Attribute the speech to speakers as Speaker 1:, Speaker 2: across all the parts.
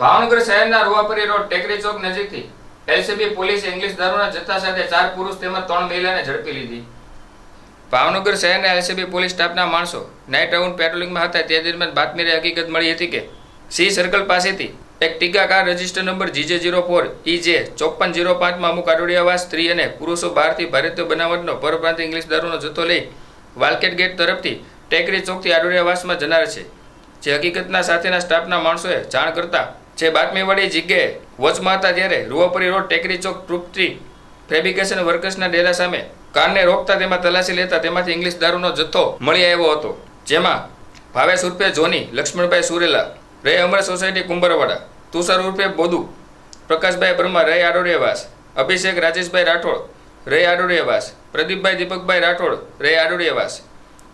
Speaker 1: ભાવનગર શહેરના રૂવાપરી રોડ ટેકરી ચોક નજીકથી એલસીબી પોલીસે ઇંગ્લિશ દારૂના જથ્થા સાથે ચાર પુરુષ તેમજ ત્રણ મહિલાને ઝડપી લીધી. ભાવનગર શહેરના એલસીબી પોલીસ સ્ટાફના માણસો નાઇટ રાઉન્ડ પેટ્રોલિંગમાં હતા. તે દરમિયાન બાતમીને હકીકત મળી હતી કે સી સર્કલ પાસેથી એક ટીકા car register number GJ zero four E J ચોપ્પન zero પાંચમાં અમુક આડોડિયાવાસ સ્ત્રી અને પુરુષો બહારથી ભારતીય બનાવટનો પરપ્રાંત ઇંગ્લિશ દારૂનો જથ્થો લઈ વાલકેટ ગેટ તરફથી ટેકરી ચોકથી આડોડિયાવાસમાં જનાર છે. જે હકીકતના સાથેના સ્ટાફના માણસોએ જાણ કરતા જે બાતમીવાળી જગ્યાએ વચમાં હતા ત્યારે રૂવાપરી રોડ ટેકરી ચોક તૃપ્તિ ફેબ્રિકેશન વર્કર્સના ડેરા સામે કારને રોકતા તેમાં તલાશી લેતા તેમાંથી ઇંગ્લિશ દારૂનો જથ્થો મળી આવ્યો હતો. જેમાં ભાવેશ ઉર્ફે જોની, લક્ષ્મણભાઈ સુરેલા, રે અમર સોસાયટી કુંભરવાડા, તુષાર ઉર્ફે બોદુ, પ્રકાશભાઈ બ્રહ્મા રે આડોડિયાવાસ, અભિષેક રાજેશભાઈ રાઠોડ, રે આડોડિયાવાસ, પ્રદીપભાઈ દીપકભાઈ રાઠોડ, રે આડોડિયાવાસ,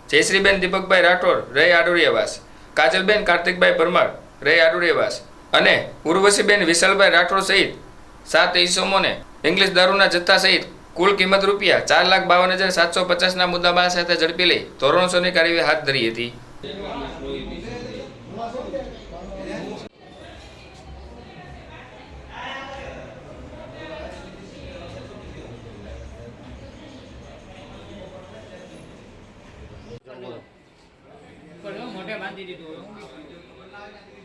Speaker 1: જયશ્રીબેન દીપકભાઈ રાઠોડ, રે આડોડિયાવાસ, કાજલબેન કાર્તિકભાઈ પરમાર, રે આડોડિયાવાસ અને ઉર્વશીબેન વિશાલભાઈ રાઠોડ સહિત સાત ઈસમોને ઇંગ્લિશ દારૂના જથ્થા સહિત કુલ કિંમત રૂપિયા ચાર લાખ બાવન હજાર સાતસો પચાસના મુદ્દામાલ સાથે ઝડપી લઈ ધોરણસોની કાર્યવાહી હાથ ધરી હતી.
Speaker 2: મોઢે બાંધી દીધું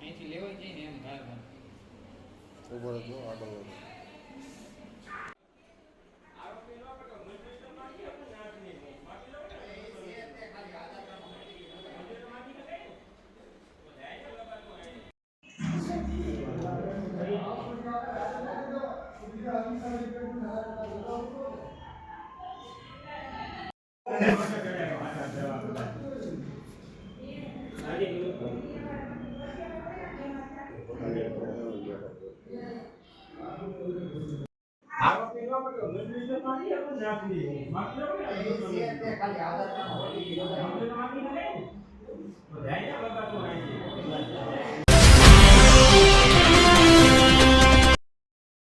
Speaker 2: અહીંથી લેવાય જઈને એમ બહાર.
Speaker 3: ઊભો આગળ
Speaker 4: ખાલી આધાર કાર્ડ